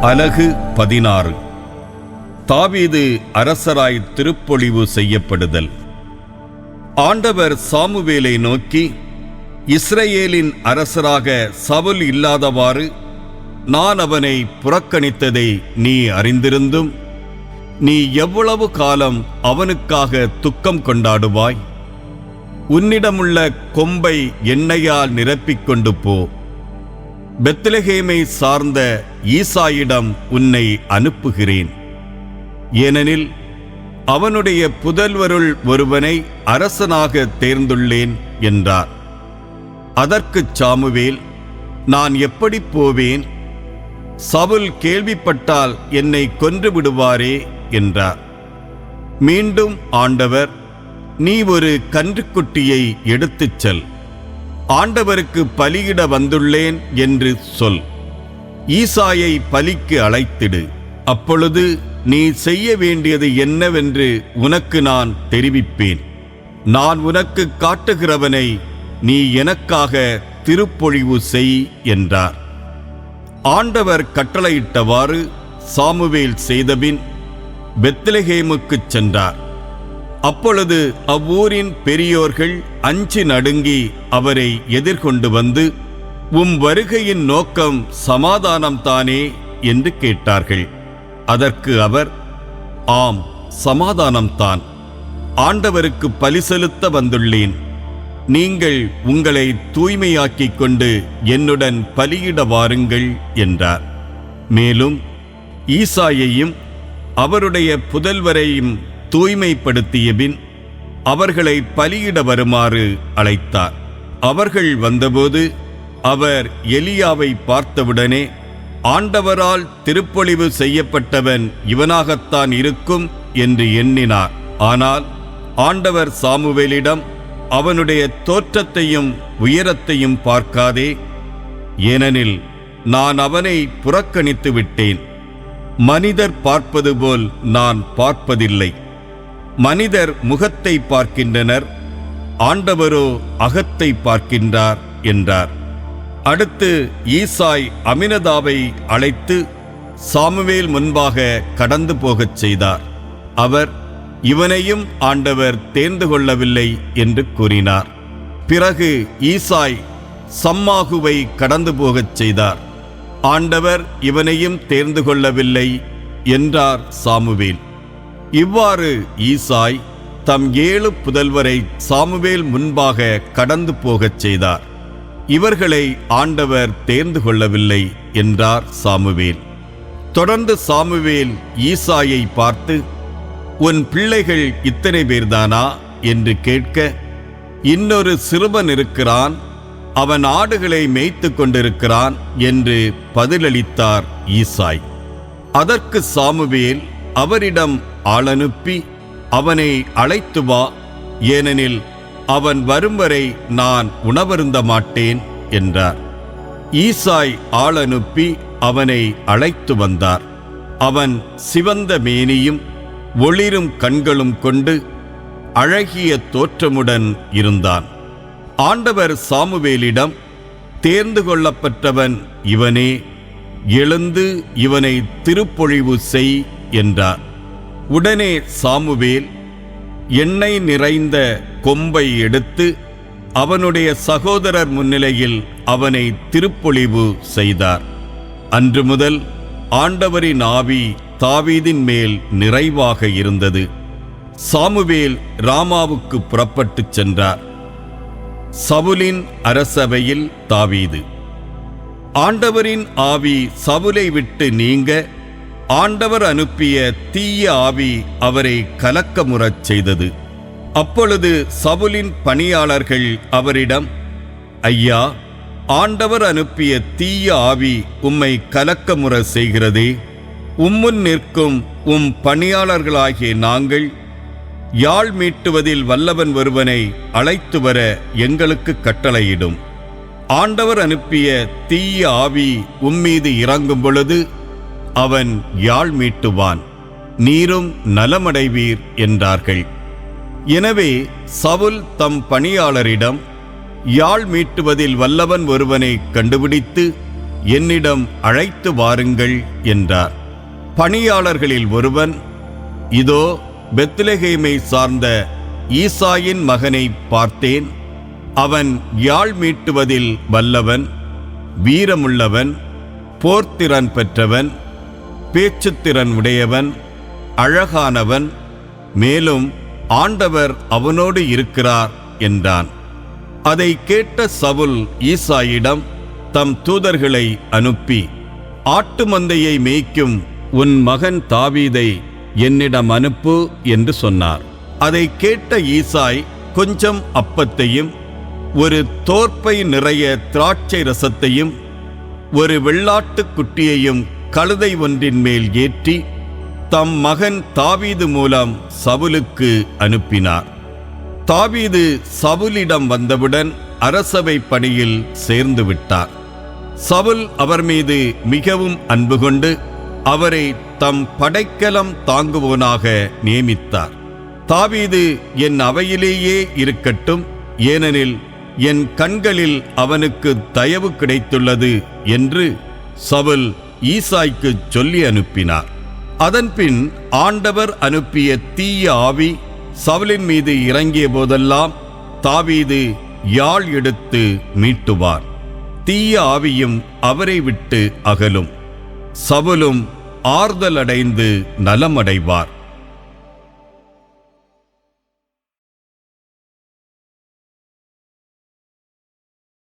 அலகு பதினாறு. தாவீது அரசராய் திருப்பொழிவு செய்யப்படுதல். ஆண்டவர் சாமுவேலை நோக்கி இஸ்ரேலின் அரசராக சவுல் இல்லாதவாறு நான் அவனை புறக்கணித்ததை நீ அறிந்திருந்தும் நீ எவ்வளவு காலம் அவனுக்காக துக்கம் கொண்டாடுவாய்? உன்னிடமுள்ள கொம்பை எண்ணெயால் நிரப்பிக் கொண்டு போ. பெத்லகேமை சார்ந்த ஈசாயிடம் உன்னை அனுப்புகிறேன். ஏனெனில் அவனுடைய புதல்வருள் ஒருவனை அரசனாக தேர்ந்துள்ளேன் என்றார். அதற்குச் சாமுவேல் நான் எப்படி போவேன்? சவுல் கேள்விப்பட்டால் என்னை கொன்று விடுவாரே என்றார். மீண்டும் ஆண்டவர் நீ ஒரு கன்றுக்குட்டியை எடுத்துச் செல். ஆண்டவருக்கு பலியிட வந்துள்ளேன் என்று சொல். ஈசாயை பலிக்கு அழைத்திடு. அப்பொழுது நீ செய்ய வேண்டியது என்னவென்று உனக்கு நான் தெரிவிப்பேன். நான் உனக்கு காட்டுகிறவனை நீ எனக்காக திருப்பொழிவு செய் என்றார். ஆண்டவர் கட்டளையிட்டவாறு சாமுவேல் செய்தபின் பெத்லகேமுக்குச் சென்றார். அப்பொழுது அவ்வூரின் பெரியோர்கள் அஞ்சி நடுங்கி அவரை எதிர்கொண்டு வந்து உம் வருகையின் நோக்கம் சமாதானம்தானே என்று கேட்டார்கள். அதற்கு அவர் ஆம் சமாதானம்தான் ஆண்டவருக்கு பலி செலுத்த வந்துள்ளேன். நீங்கள் உங்களை தூய்மையாக்கிக் கொண்டு என்னுடன் பலியிட வாருங்கள் என்றார். மேலும் ஈசாயையும் அவருடைய புதல்வரையும் தூய்மைப்படுத்திய பின் அவர்களை பலியிட வருமாறு அழைத்தார். அவர்கள் வந்தபோது அவர் எலியாவை பார்த்தவுடனே ஆண்டவரால் திருப்பொழிவு செய்யப்பட்டவன் இவனாகத்தான் இருக்கும் என்று எண்ணினார். ஆனால் ஆண்டவர் சாமுவேலிடம் அவனுடைய தோற்றத்தையும் உயரத்தையும் பார்க்காதே. ஏனெனில் நான் அவனை புறக்கணித்து விட்டேன் மனிதர் பார்ப்பது போல் நான் பார்ப்பதில்லை. மனிதர் முகத்தை பார்க்கின்றனர் ஆண்டவரோ அகத்தை பார்க்கின்றார் என்றார். அடுத்து ஈசாய் அமினதாவை அழைத்து சாமுவேல் முன்பாக கடந்து போகச் செய்தார். அவர் இவனையும் ஆண்டவர் தேர்ந்து கொள்ளவில்லை என்று கூறினார். பிறகு ஈசாய் சம்மாகுவை கடந்து போகச் செய்தார். ஆண்டவர் இவனையும் தேர்ந்து கொள்ளவில்லை என்றார் சாமுவேல். இவ்வாறு ஈசாய் தம் ஏழு புதல்வரை சாமுவேல் முன்பாக கடந்து போகச் செய்தார். இவர்களை ஆண்டவர் தேர்ந்து கொள்ளவில்லை என்றார் சாமுவேல். தொடர்ந்து சாமுவேல் ஈசாயை பார்த்து உன் பிள்ளைகள் இத்தனை பேர்தானா? என்று கேட்க இன்னொரு சிறுவன் இருக்கிறான் அவன் ஆடுகளை மேய்த்து கொண்டிருக்கிறான் என்று பதிலளித்தார் ஈசாய். அதற்கு சாமுவேல் அவரிடம் ஆளனுப்பி அவனை அழைத்து வா ஏனெனில் அவன் வரும் வரை நான் உணவருந்த மாட்டேன் என்றார். ஈசாய் ஆளனுப்பி அவனை அழைத்து வந்தார். அவன் சிவந்த மேனியும் ஒளிரும் கண்களும் கொண்டு அழகிய தோற்றமுடன் இருந்தான். ஆண்டவர் சாமுவேலிடம் தேர்ந்து கொள்ளப்பட்டவன் இவனே எழுந்து இவனை திருப்பொழிவு செய் என்றார். உடனே சாமுவேல் எண்ணெய் நிறைந்த கொம்பை எடுத்து அவனுடைய சகோதரர் முன்னிலையில் அவனை திருப்பொழிவு செய்தார். அன்று முதல் ஆண்டவரின் ஆவி தாவீதின் மேல் நிறைவாக இருந்தது. சாமுவேல் ராமாவுக்கு புறப்பட்டுச் சென்றார். சவுலின் அரசவையில் தாவீது. ஆண்டவரின் ஆவி சவுலை விட்டு நீங்க ஆண்டவர் அனுப்பிய தீய ஆவி அவரை கலக்கமுறச் செய்தது. அப்பொழுது சவுலின் பணியாளர்கள் அவரிடம் ஐயா ஆண்டவர் அனுப்பிய தீய ஆவி உம்மை கலக்கமுற செய்கிறதே. உம்முன் நிற்கும் உம் பணியாளர்களாகிய நாங்கள் யாழ் மீட்டுவதில் வல்லவன் ஒருவனை அழைத்து வர எங்களுக்கு கட்டளையிடும். ஆண்டவர் அனுப்பிய தீய ஆவி உம்மீது இறங்கும் பொழுது அவன் யாழ் மீட்டுவான். நீரும் நலமடைவீர் என்றார்கள். எனவே சவுல் தம் பணியாளரிடம் யாழ் மீட்டுவதில் வல்லவன் ஒருவனை கண்டுபிடித்து என்னிடம் அழைத்து வாருங்கள் என்றார். பணியாளர்களில் ஒருவன் இதோ பெத்லெகேமை சார்ந்த ஈசாயின் மகனை பார்த்தேன். அவன் யாழ் மீட்டுவதில் வல்லவன் வீரமுள்ளவன் போர்த்திறன் பெற்றவன் பேச்சுத்திறன் உடையவன் அழகானவன் மேலும் ஆண்டவர் அவனோடு இருக்கிறார் என்றான். அதை கேட்ட சவுல் ஈசாயிடம் தம் தூதர்களை அனுப்பி ஆட்டு மந்தையை மேய்க்கும் உன் மகன் தாவீதை என்னிடம் அனுப்பு என்று சொன்னார். அதை கேட்ட ஈசாய் கொஞ்சம் அப்பத்தையும் ஒரு தோற்பை நிறைய திராட்சை ரசத்தையும் ஒரு வெள்ளாட்டுக் குட்டியையும் கழுதை ஒன்றின் மேல் ஏற்றி தம் மகன் தாவீது மூலம் சவுலுக்கு அனுப்பினார். தாவீது சவுலிடம் வந்தவுடன் அரசவை பணியில் சேர்ந்து விட்டார். சவுல் அவர் மீது மிகவும் அன்பு கொண்டு அவரை தம் படைக்கலம் தாங்குவோனாக நியமித்தார். தாவீது என் அவையிலேயே இருக்கட்டும். ஏனெனில் என் கண்களில் அவனுக்கு தயவு கிடைத்துள்ளது என்று சவுல் ஈசாய்க்கு சொல்லி அனுப்பினார். அதன்பின் ஆண்டவர் அனுப்பிய தீய ஆவி சவுலின் மீது இறங்கிய போதெல்லாம் தாவீது யாழ் எடுத்து மீட்டுவார். தீய ஆவியும் அவரை விட்டு அகலும். சவுலும் ஆறுதலடைந்து நலமடைவார்.